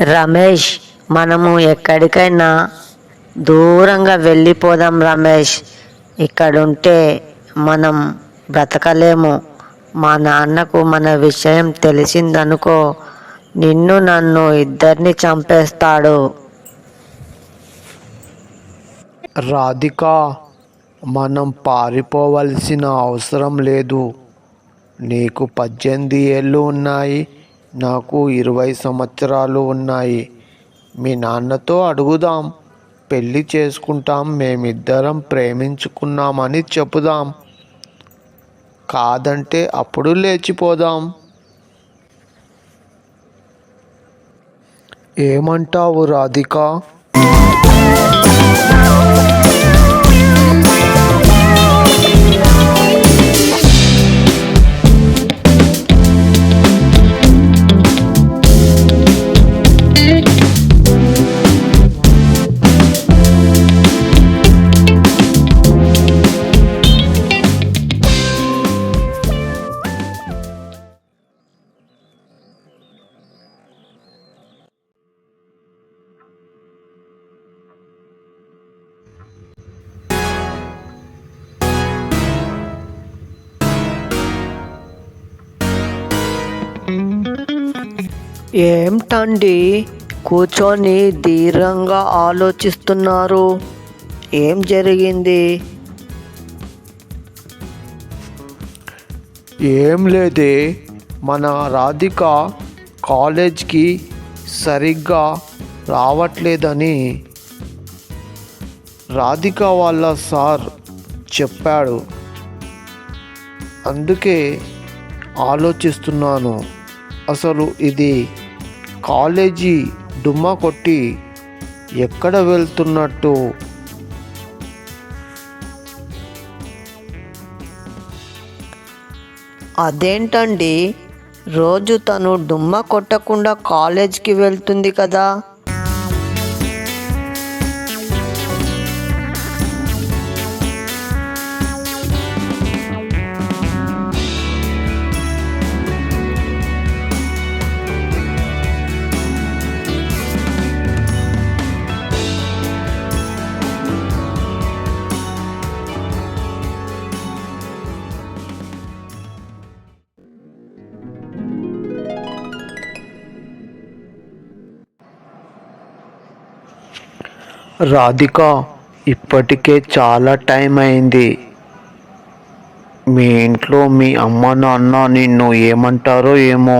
రమేష్ మనము ఎక్కడికైనా దూరంగా వెళ్ళిపోదాం రమేష్. ఇక్కడుంటే మనం బ్రతకలేము. మా నాన్నకు మన విషయం తెలిసిందనుకో నిన్ను నన్ను ఇద్దరిని చంపేస్తాడు. రాధిక మనం పారిపోవలసిన అవసరం లేదు. నీకు పద్దెనిమిది ఏళ్ళు ఉన్నాయి. నాకు ఇరవై సంవత్సరాలు ఉన్నాయి. మీ నాన్నతో అడుగుదాం. పెళ్ళి చేసుకుంటాం. మేమిద్దరం ప్రేమించుకున్నామని చెప్పుదాం కాదంటే అప్పుడు లేచిపోదాం. ఏమంటావు రాధిక? ఏమిటండి? కూర్చొని ధీరంగా ఆలోచిస్తున్నారు. ఏం జరిగింది? ఏం లేదే. మన రాధిక కాలేజ్కి సరిగ్గా రావట్లేదని రాధిక వాళ్ళ సార్ చెప్పాడు. అందుకే ఆలోచిస్తున్నాను. అసలు ఇది కాలేజీ డుమ్మా కొట్టి ఎక్కడ వెళ్తున్నట్టు? అదేంటండి? రోజు తను డుమ్మ కొట్టకుండా కాలేజ్కి వెళ్తుంది కదా? రాధిక ఇప్పటికే చాలా టైం అయింది. మీ ఇంట్లో మీ అమ్మ నాన్న నిన్ను ఏమంటారో ఏమో.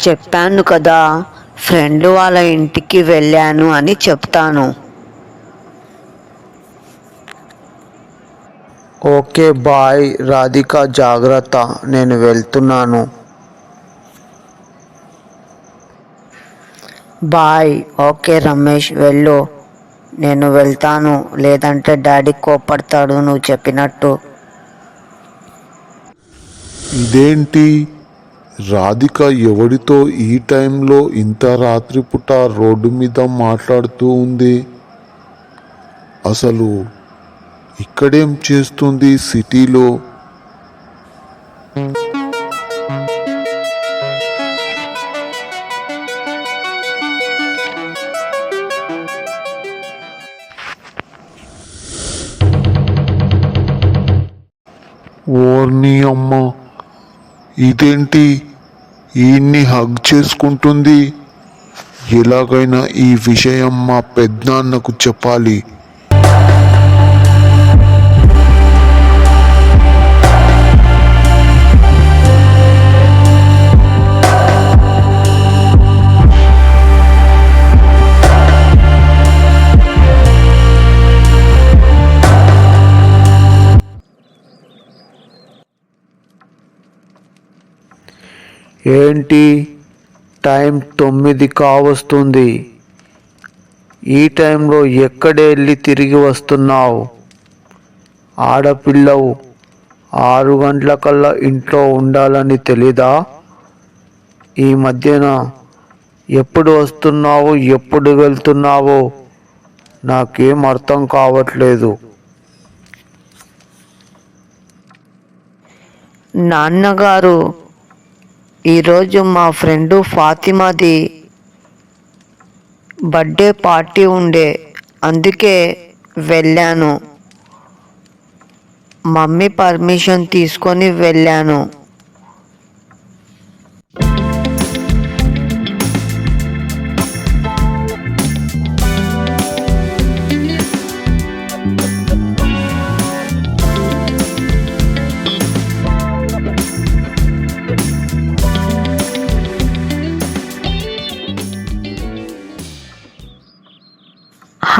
చెప్పాను కదా ఫ్రెండ్ వాళ్ళ ఇంటికి వెళ్ళాను అని చెప్తాను. Okay bye. రాధిక జాగ్రత్త. నేను వెళ్తున్నాను. బాయ్ ఓకే రమేష్ వెళ్ళు. నేను వెళ్తాను. లేదంటే డాడీ కోపడతాడు నువ్వు చెప్పినట్టు. ఇదేంటి? రాధిక ఎవడితో ఈ టైంలో ఇంత రాత్రిపూట రోడ్డు మీద మాట్లాడుతూ ఉంది? అసలు ఇక్కడేం చేస్తుంది సిటీలో? నీ అమ్మ. ఇదేంటి? ఈయన్ని హగ్ చేసుకుంటుంది. ఎలాగైనా ఈ విషయం మా పెద్దనాన్నకు చెప్పాలి. ఏంటి? టైం తొమ్మిది కావస్తుంది. ఈ టైంలో ఎక్కడెళ్ళి తిరిగి వస్తున్నావు? ఆడపిల్లవు ఆరు గంటలకల్లా ఇంట్లో ఉండాలని తెలీదా? ఈ మధ్యన ఎప్పుడు వస్తున్నావు ఎప్పుడు వెళ్తున్నావో నాకేం అర్థం కావట్లేదు. నాన్నగారు ఈరోజు మా ఫ్రెండు ఫాతిమాది బర్త్డే పార్టీ ఉండే అందుకే వెళ్ళాను. మమ్మీ పర్మిషన్ తీసుకొని వెళ్ళాను.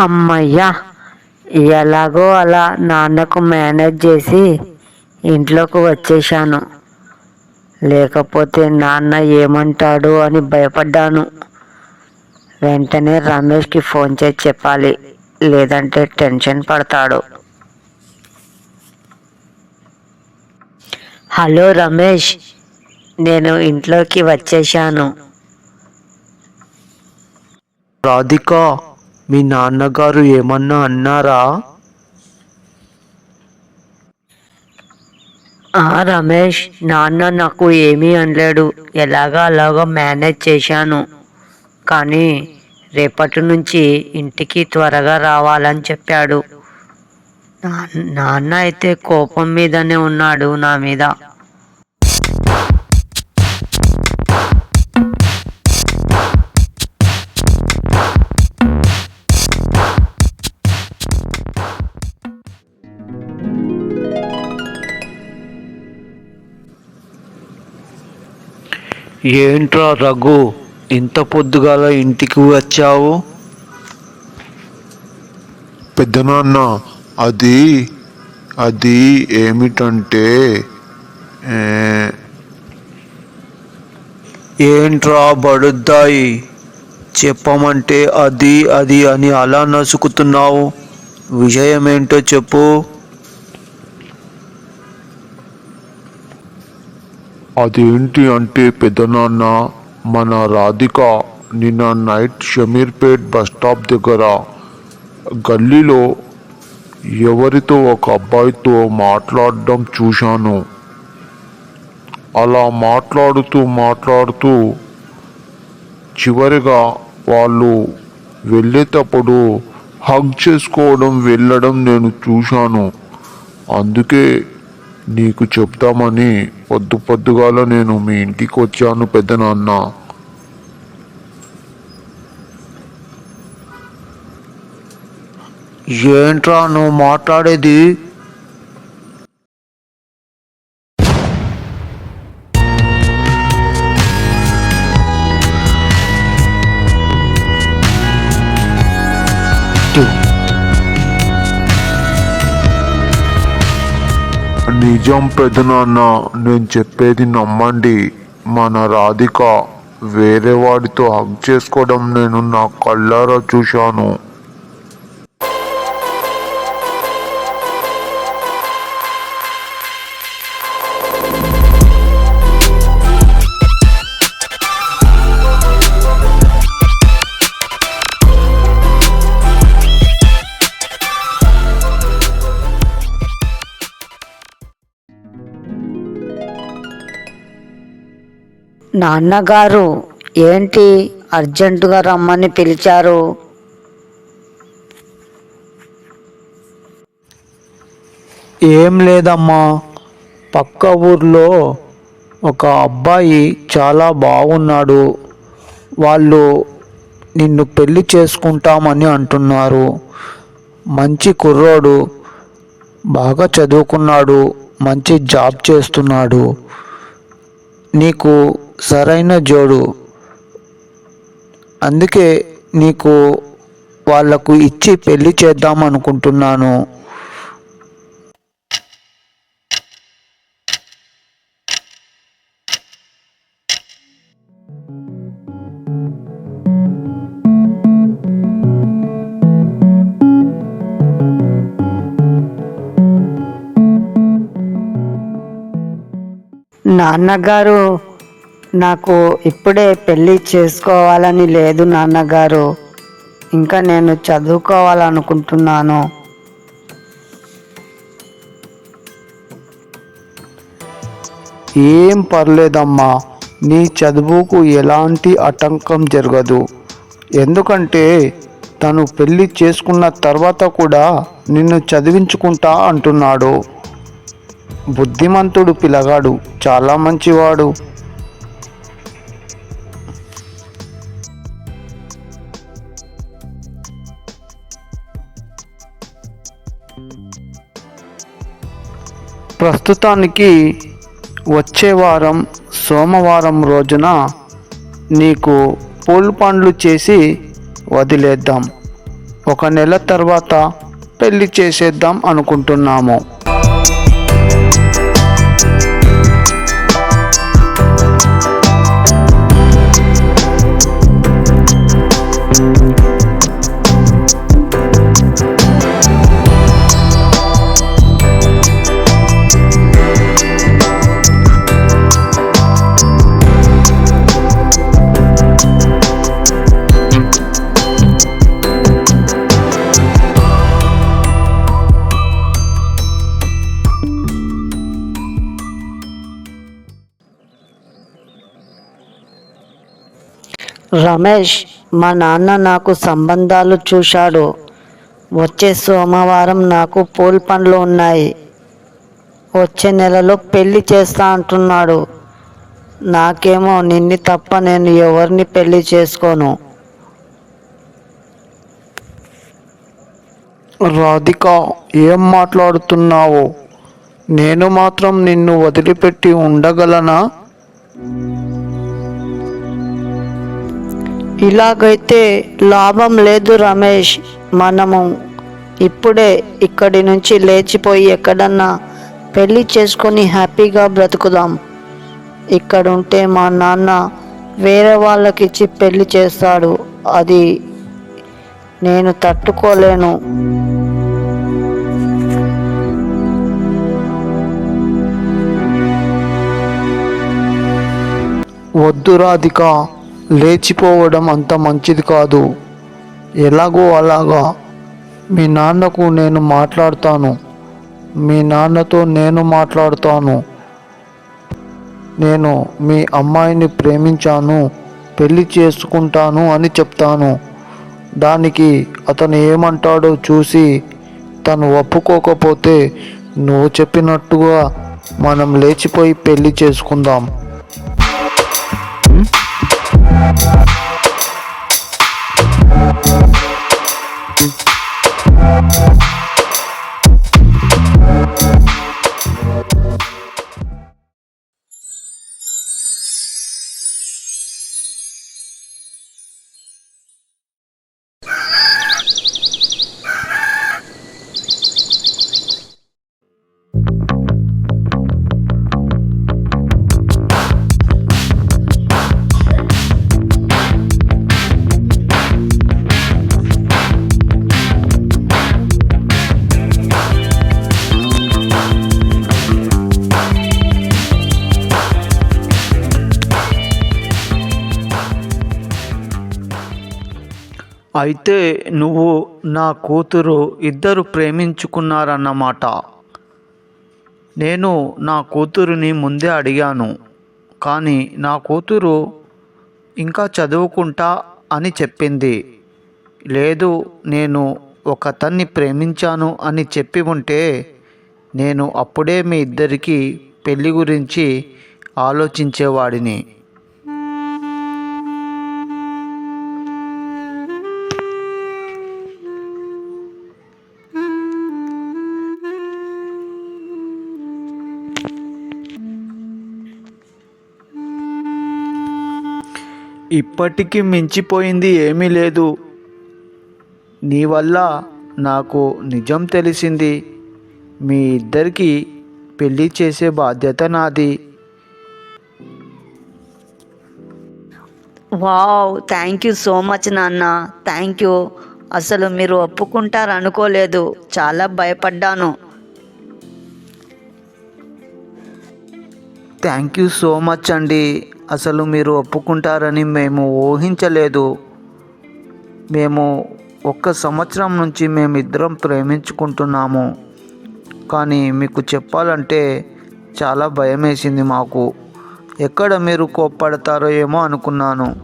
అమ్మయ్యా ఎలాగో అలా నాన్నకు మేనేజ్ చేసి ఇంట్లోకి వచ్చేసాను లేకపోతే నాన్న ఏమంటాడు అని భయపడ్డాను. వెంటనే రమేష్కి ఫోన్ చేసి చెప్పాలి లేదంటే టెన్షన్ పడతాడు. హలో రమేష్ నేను ఇంట్లోకి వచ్చేసాను రాధిక మీ నాన్నగారు ఏమన్నా అన్నారా? ఆ రమేష్ నాన్న నాకు ఏమీ అనలేడు. ఎలాగా అలాగా మేనేజ్ చేశాను. కానీ రేపటి నుంచి ఇంటికి త్వరగా రావాలని చెప్పాడు. నాన్న అయితే కోపం మీదనే ఉన్నాడు నా మీద. ఏంట్రా రఘు ఇంత పొద్దుగాల ఇంటికి వచ్చావు? పెద్దనాన్న అది అది ఏమిటంటే ఏంట్రా బడుద్దాయి? చెప్పమంటే అది అది అని అలా నసుకుతున్నావు? విషయం ఏంటో చెప్పు. అదేంటి అంటే పెద్దనాన్న మన రాధిక నిన్న నైట్ షమీర్పేట్ బస్ స్టాప్ దగ్గర గల్లీలో ఎవరితో ఒక అబ్బాయితో మాట్లాడడం చూశాను. అలా మాట్లాడుతూ మాట్లాడుతూ చివరిగా వాళ్ళు వెళ్ళేటప్పుడు హగ్ చేసుకోవడం వెళ్ళడం నేను చూశాను. అందుకే నీకు చెప్తామని పొద్దు పొద్దుగాల నేను మీ ఇంటికి వచ్చాను పెద్దనాన్న ఏంట్రా నువ్వు మాట్లాడేది? నిజం పెదనాన్న నేను చెప్పేది నమ్మండి. మన రాధిక వేరే వాడితో హగ్ చేసుకోవడం నేను నా కళ్ళారా చూశాను. నాన్నగారు ఏంటి అర్జెంటుగా రమ్మని పిలిచారు? ఏం లేదమ్మా. పక్క ఊర్లో ఒక అబ్బాయి చాలా బాగున్నాడు వాళ్ళు నిన్ను పెళ్ళి చేసుకుంటామని అంటున్నారు. మంచి కుర్రోడు బాగా చదువుకున్నాడు మంచి జాబ్ చేస్తున్నాడు. నీకు సరైన జోడు. అందుకే నీకు వాళ్ళకు ఇచ్చి పెళ్ళి చేద్దాం అనుకుంటున్నాను. నాన్నగారు నాకు ఇప్పుడే పెళ్ళి చేసుకోవాలని లేదు నాన్నగారు. ఇంకా నేను చదువుకోవాలనుకుంటున్నాను. ఏం పర్లేదమ్మా నీ చదువుకు ఎలాంటి ఆటంకం జరగదు. ఎందుకంటే తను పెళ్ళి చేసుకున్న తర్వాత కూడా నిన్ను చదివించుకుంటా అంటున్నాడు. బుద్ధిమంతుడు పిలగాడు చాలా మంచివాడు. ప్రస్తుతానికి వచ్చే వారం సోమవారం రోజున నీకు పూల్ పండ్లు చేసి వదిలేద్దాం. ఒక నెల తర్వాత పెళ్ళి చేసేద్దాం అనుకుంటున్నాము. రమేష్ మా నాన్న నాకు సంబంధాలు చూశాడు. వచ్చే సోమవారం నాకు పూల్ పండ్లు ఉన్నాయి. వచ్చే నెలలో పెళ్ళి చేస్తా అంటున్నాడు. నాకేమో నిన్ను తప్ప నేను ఎవరిని పెళ్ళి చేసుకోను. రాధిక ఏం మాట్లాడుతున్నావు? నేను మాత్రం నిన్ను వదిలిపెట్టి ఉండగలనా? ఇలాగైతే లాభం లేదు రమేష్ మనము ఇప్పుడే ఇక్కడి నుంచి లేచిపోయి ఎక్కడన్నా పెళ్ళి చేసుకొని హ్యాపీగా బ్రతుకుదాం. ఇక్కడ ఉంటే మా నాన్న వేరే వాళ్ళకిచ్చి పెళ్ళి చేస్తాడు. అది నేను తట్టుకోలేను. వద్దు రాధిక లేచిపోవడం అంత మంచిది కాదు. ఎలాగో అలాగా. మీ నాన్నకు నేను మాట్లాడతాను. మీ నాన్నతో నేను మాట్లాడతాను. నేను మీ అమ్మాయిని ప్రేమించాను. పెళ్ళి చేసుకుంటాను అని చెప్తాను. దానికి అతను ఏమంటాడో చూసి తను ఒప్పుకోకపోతే నువ్వు చెప్పినట్టుగా మనం లేచిపోయి పెళ్ళి చేసుకుందాం. Bye. అయితే నువ్వు నా కూతురు ఇద్దరు ప్రేమించుకున్నారన్నమాట. నేను నా కూతురుని ముందే అడిగాను. కానీ నా కూతురు ఇంకా చదువుకుంటా అని చెప్పింది. లేదు నేను ఒకతన్ని ప్రేమించాను అని చెప్పి ఉంటే నేను అప్పుడే మీ ఇద్దరికి పెళ్ళి గురించి ఆలోచించేవాడిని. ఇప్పటికీ మించిపోయింది ఏమీ లేదు. నీ వల్ల నాకు నిజం తెలిసింది. మీ ఇద్దరికి పెళ్ళి చేసే బాధ్యత నాది. Wow thank you so much నాన్న. Thank you. అసలు మీరు ఒప్పుకుంటారు అనుకోలేదు చాలా భయపడ్డాను. థ్యాంక్ యూ సో మచ్ అండి. అసలు మీరు ఒప్పుకుంటారని మేము ఊహించలేదు. మేము ఒక్క సంవత్సరం నుంచి మేమిద్దరం ప్రేమించుకుంటున్నాము. కానీ మీకు చెప్పాలంటే చాలా భయం వేసింది మాకు. ఎక్కడ మీరు కోప్పడతారో ఏమో అనుకున్నాను.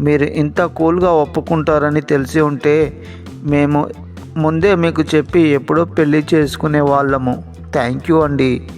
మీరు ఇంత కూల్గా ఒప్పుకుంటారని తెలిసి ఉంటే మేము ముందే మీకు చెప్పి ఎప్పుడో పెళ్ళి చేసుకునే వాళ్ళము. థ్యాంక్ యూ అండి.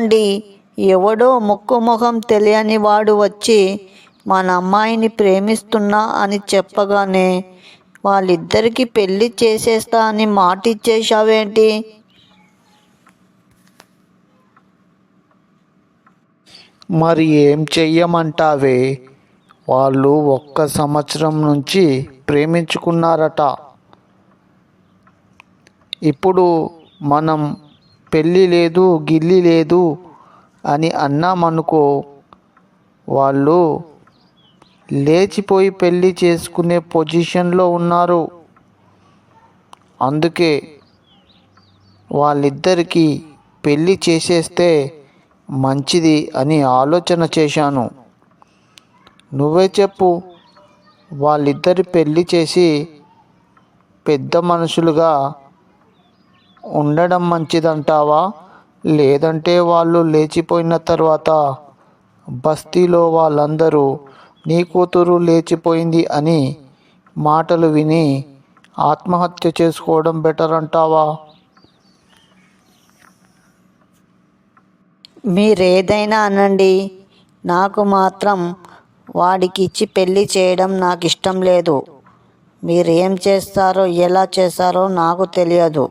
ఏమిటండి ఎవడో ముక్కు ముఖం తెలియని వాడు వచ్చి మన అమ్మాయిని ప్రేమిస్తున్నా అని చెప్పగానే వాళ్ళిద్దరికీ పెళ్ళి చేసేస్తా అని మాట ఇచ్చేశావేంటి మరి ఏం చెయ్యమంటావే? వాళ్ళు ఒక్క సంవత్సరం నుంచి ప్రేమించుకున్నారట. ఇప్పుడు మనం పెళ్ళి లేదు గిల్లి లేదు అని అన్నామనుకో వాళ్ళు లేచిపోయి పెళ్ళి చేసుకునే పొజిషన్లో ఉన్నారు. అందుకే వాళ్ళిద్దరికీ పెళ్ళి చేసేస్తే మంచిది అని ఆలోచన చేశాను. నువ్వే చెప్పు వాళ్ళిద్దరి పెళ్ళి చేసి పెద్ద మనుషులుగా ఉండడం మంచిదంటావా? లేదంటే వాళ్ళు లేచిపోయిన తర్వాత బస్తీలో వాళ్ళందరూ నీ కూతురు లేచిపోయింది అని మాటలు విని ఆత్మహత్య చేసుకోవడం బెటర్ అంటావా మీరేదైనా అనండి. నాకు మాత్రం వాడికి ఇచ్చి పెళ్ళి చేయడం నాకు ఇష్టం లేదు. మీరేం చేస్తారో ఎలా చేస్తారో నాకు తెలియదు.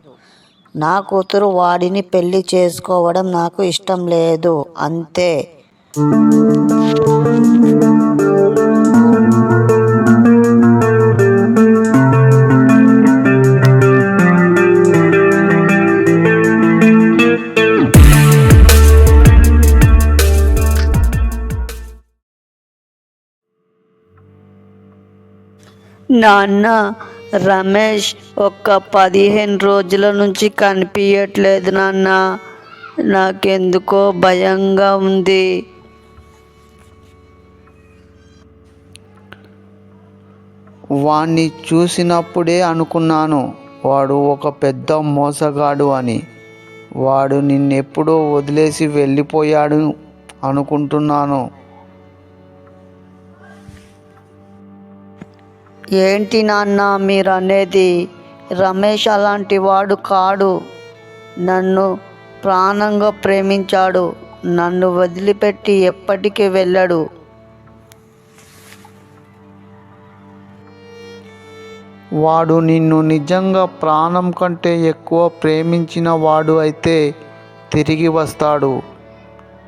నా కూతురు వాడిని పెళ్ళి చేసుకోవడం నాకు ఇష్టం లేదు అంతే. నాన్న రమేష్ ఒక్క పదిహేను రోజుల నుంచి కనిపించట్లేదు నాన్న. నాకెందుకో భయంగా ఉంది. వాణ్ణి చూసినప్పుడే అనుకున్నాను వాడు ఒక పెద్ద మోసగాడు అని. వాడు నిన్నెప్పుడో వదిలేసి వెళ్ళిపోయాడు అనుకుంటున్నాను. ఏంటి నాన్న మీరు అనేది రమేష్ అలాంటి వాడు కాడు. నన్ను ప్రాణంగా ప్రేమించాడు. నన్ను వదిలిపెట్టి ఎప్పటికీ వెళ్ళడు. వాడు నిన్ను నిజంగా ప్రాణం కంటే ఎక్కువ ప్రేమించిన వాడు అయితే తిరిగి వస్తాడు.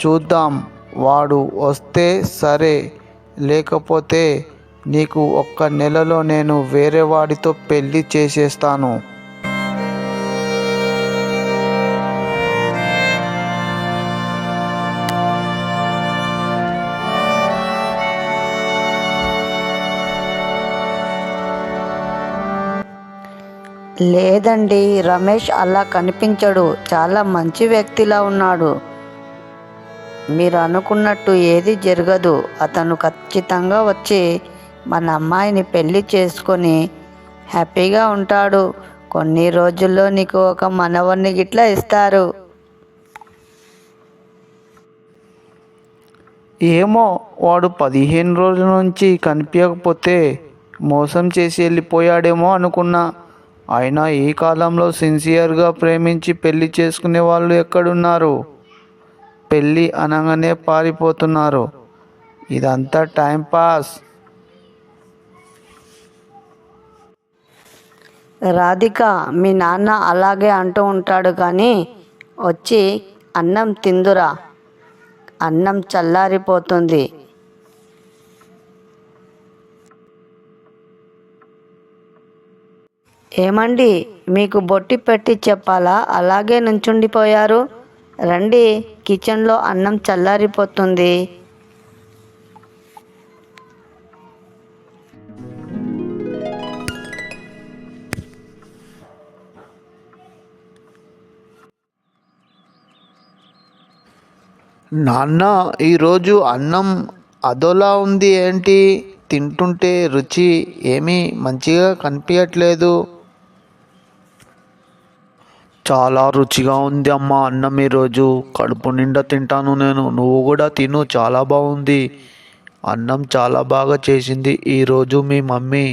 చూద్దాం. వాడు వస్తే సరే. లేకపోతే నీకు ఒక్క నెలలో నేను వేరే వాడితో పెళ్ళి చేసేస్తాను. లేదండి రమేష్ అలా కనిపించడు. చాలా మంచి వ్యక్తిలా ఉన్నాడు. మీరు అనుకున్నట్టు ఏది జరగదు. అతను ఖచ్చితంగా వచ్చి మన అమ్మాయిని పెళ్ళి చేసుకొని హ్యాపీగా ఉంటాడు. కొన్ని రోజుల్లో నీకు ఒక మనవన్ని గిట్లా ఇస్తారు. ఏమో వాడు పదిహేను రోజుల నుంచి కనిపించకపోతే మోసం చేసి వెళ్ళిపోయాడేమో అనుకున్నా. అయినా ఈ కాలంలో సిన్సియర్గా ప్రేమించి పెళ్ళి చేసుకునే వాళ్ళు ఎక్కడున్నారు? పెళ్ళి అనగానే పారిపోతున్నారు. ఇదంతా టైం పాస్. రాధిక మీ నాన్న అలాగే అంటూ ఉంటాడు కానీ వచ్చి అన్నం తిందురా అన్నం చల్లారిపోతుంది. ఏమండి మీకు బొట్టి పెట్టి చెప్పాలా? అలాగే నుంచుండిపోయారు. రండి కిచెన్లో అన్నం చల్లారిపోతుంది. నాన్న ఈరోజు అన్నం అదోలా ఉంది ఏంటి? తింటుంటే రుచి ఏమీ మంచిగా కనిపించట్లేదు చాలా రుచిగా ఉంది అమ్మ అన్నం ఈరోజు కడుపు నిండా తింటాను నేను. నువ్వు కూడా తిను చాలా బాగుంది. అన్నం చాలా బాగా చేసింది ఈరోజు మీ మమ్మీ.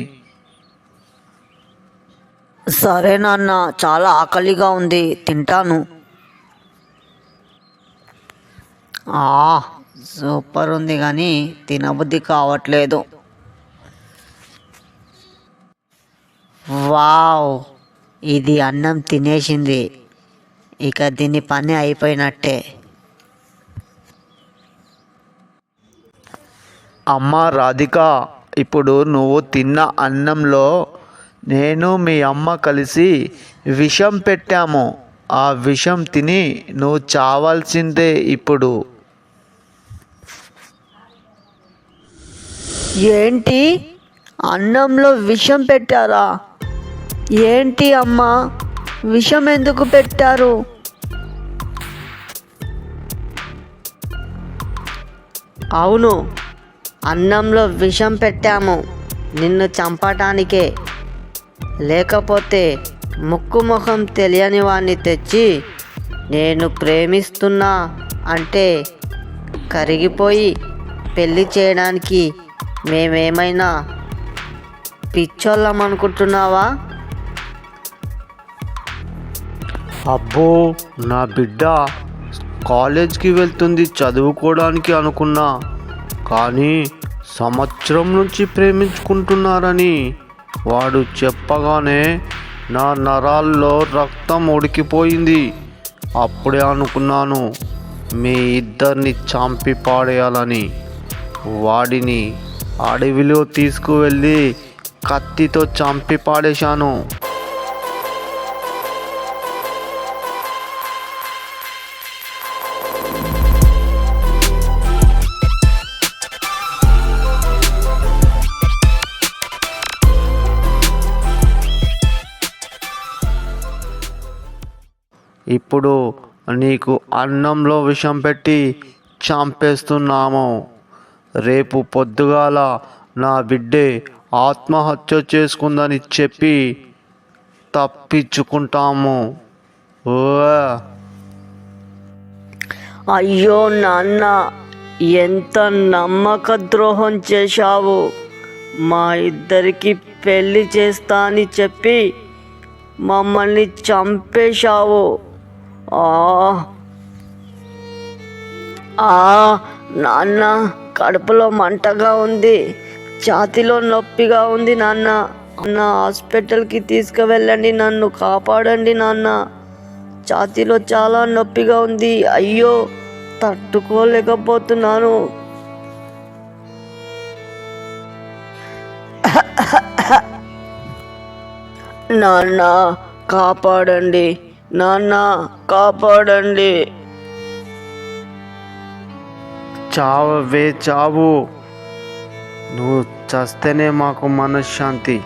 సరే నాన్న చాలా ఆకలిగా ఉంది. తింటాను ఆ, సూపర్ ఉంది కానీ తినబుద్ధి కావట్లేదు. వావ్ ఇది అన్నం తినేసింది. ఇక దీని పని అయిపోయినట్టే. అమ్మ రాధిక ఇప్పుడు నువ్వు తిన్న అన్నంలో నేను మీ అమ్మ కలిసి విషం పెట్టాము. ఆ విషం తిని నువ్వు చావాల్సిందే ఇప్పుడు. ఏంటి? అన్నంలో విషం పెట్టారా? ఏంటి అమ్మా? విషం ఎందుకు పెట్టారు? అవును అన్నంలో విషం పెట్టాము. నిన్ను చంపటానికే. లేకపోతే ముక్కు ముఖం తెలియని వాణ్ణి తెచ్చి నేను ప్రేమిస్తున్నా అంటే కరిగిపోయి పెళ్ళి చేయడానికి మేమేమైనా పిచ్చోళ్ళం అనుకుంటున్నావా? అబ్బో నా బిడ్డ కాలేజ్కి వెళ్తుంది చదువుకోవడానికి అనుకున్నా కానీ సంవత్సరం నుంచి ప్రేమించుకుంటున్నారని వాడు చెప్పగానే నా నరాల్లో రక్తం ఉడికిపోయింది. అప్పుడే అనుకున్నాను మీ ఇద్దరిని చంపి పాడేయాలని వాడిని అడవిలో తీసుకువెళ్ళి కత్తితో చంపి పాడేశాను. ఇప్పుడు నీకు అన్నంలో విషం పెట్టి చంపేస్తున్నాము. రేపు పొద్దుగాల నా బిడ్డే ఆత్మహత్య చేసుకుందని చెప్పి తప్పించుకుంటాము. ఓ అయ్యో నాన్న ఎంత నమ్మక ద్రోహం చేశావు. మా ఇద్దరికి పెళ్ళి చేస్తా అని చెప్పి మమ్మల్ని చంపేశావు. ఆ. ఆ నాన్న. కడుపులో మంటగా ఉంది. ఛాతిలో నొప్పిగా ఉంది నాన్న. నా హాస్పిటల్కి తీసుకువెళ్ళండి నన్ను కాపాడండి నాన్న. ఛాతీలో చాలా నొప్పిగా ఉంది. అయ్యో తట్టుకోలేకపోతున్నాను. నాన్న కాపాడండి. నాన్న కాపాడండి. చావవే చావు నువ్వు చస్తేనే మాకు మనశ్శాంతి